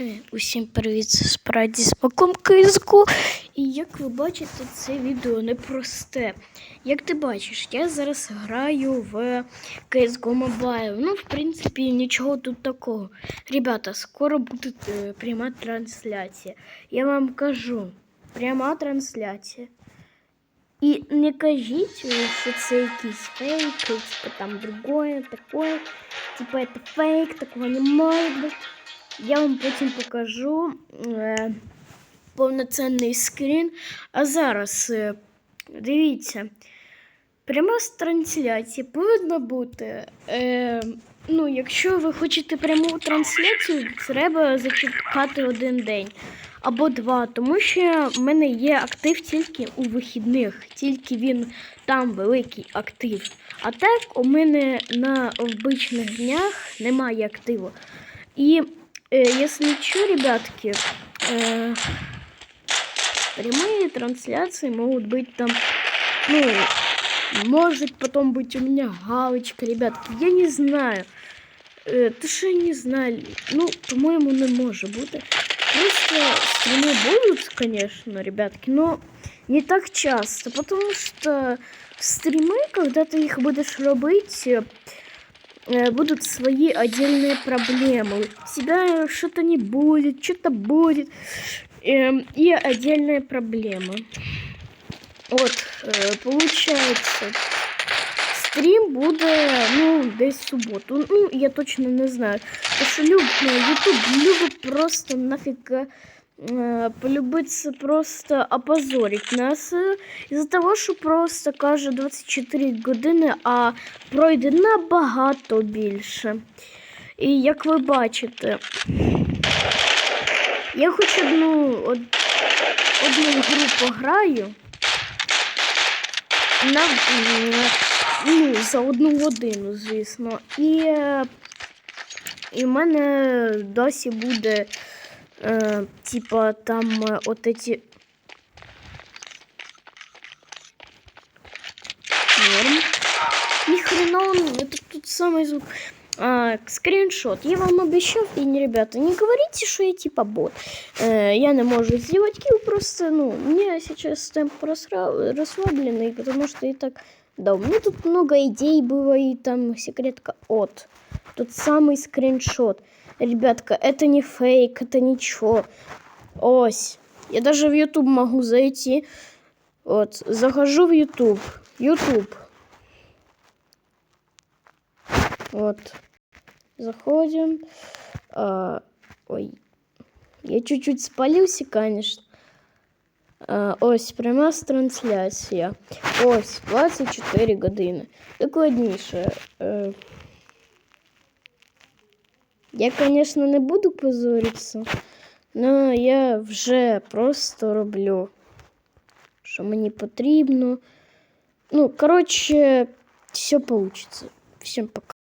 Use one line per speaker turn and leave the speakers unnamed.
Е, Усім привіт, справді смаком кизку. І як ви бачите, це відео непросте. Як ти бачиш, я зараз граю в CSGO Mobile. Ну, в принципі, нічого тут такого. Ребята, скоро буде е, пряма трансляція. Я вам кажу, пряма трансляція. І не кажіть, що це якийсь фейк, типа там другое, такое. Типа це фейк, такого не бути. Я вам потім покажу е, повноцінний скрін. А зараз е, дивіться, пряма з трансляції повинна бути. Е, ну, якщо ви хочете пряму трансляцію, треба зачекати один день або два, тому що в мене є актив тільки у вихідних, тільки він там великий актив. А так у мене на обичних днях немає активу. І если что, ребятки, э, прямые трансляции могут быть там, ну, может потом быть у меня галочка, ребятки, я не знаю. Э, ты что не знали? Ну, по-моему, не может быть. Просто стримы будут, конечно, ребятки, но не так часто, потому что стримы, когда ты их будешь робить, э, будут свои отдельные проблемы. Всегда что-то не будет, что-то будет. Эм, и отдельные проблемы. Вот, э, получается, стрім буде, ну, десь в суботу. Ну, я точно не знаю. Тому що люб, ну, YouTube любить просто нафіг э, полюбиться просто опозорить нас э, із-за того, що просто каже 24 години, а пройде набагато більше. І як ви бачите, я хоч одну од, одну гру пограю на, ну, за одну годину, звісно. І, е, і в мене досі буде, е, типа, там е, от эти Норм. Ни хрена он, это тут самый звук. А, скриншот. Я вам обещал, и не, ребята, не говорите, что я типа бот. Э, я не могу сделать килл, просто, ну, у меня сейчас темп расслабленный, потому что и так, да, у меня тут много идей было, и там секретка от. Тот самый скриншот. Ребятка, это не фейк, это ничего. Ось. Я даже в YouTube могу зайти. Вот, захожу в YouTube. YouTube. Вот. Заходим. А, ой. Я чуть-чуть спалился, конечно. А, ось пряма трансляція. Ось 24 години. Докладніше. Е, я, конечно, не буду позоритися, але я вже просто роблю, що мені потрібно. Ну, коротше, все получится. Всем пока.